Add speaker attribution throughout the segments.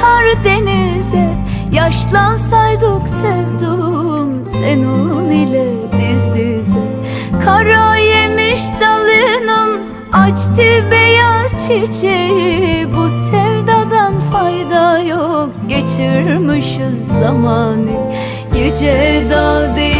Speaker 1: akar denize. Yaşlansaydık sevdum Senin ile diz dize. Kara yemiş dalının Açtı beyaz çiçeği. Bu sevdadan fayda yok Geçirmişiz zamanı. Yüce dağ değil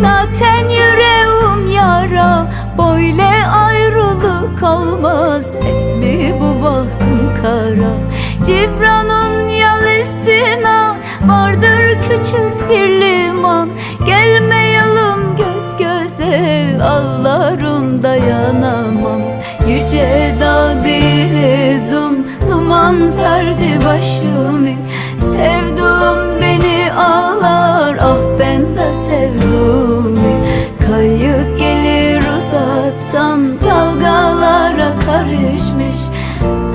Speaker 1: zaten yüreğim yara. Böyle ayrılık olmaz. Hep mi bu bahtım kara? Cibran'ın yalısına vardır küçük bir liman. Gelmeyelim göz göze ağlarım dayanamam. Yüce dağ değildim duman sardı başımı karışmış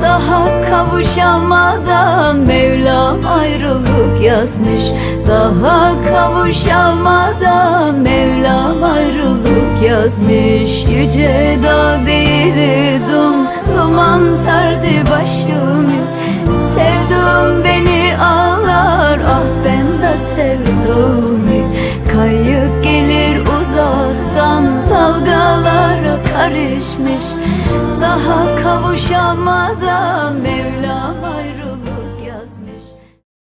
Speaker 1: Daha kavuşamadan Mevlam ayrılık yazmış. Daha kavuşamadan Mevlam ayrılık yazmış. Yüce dağ değildim Duman sardı başımı Sevduğum beni karışmış Daha kavuşamadan Mevlam ayrı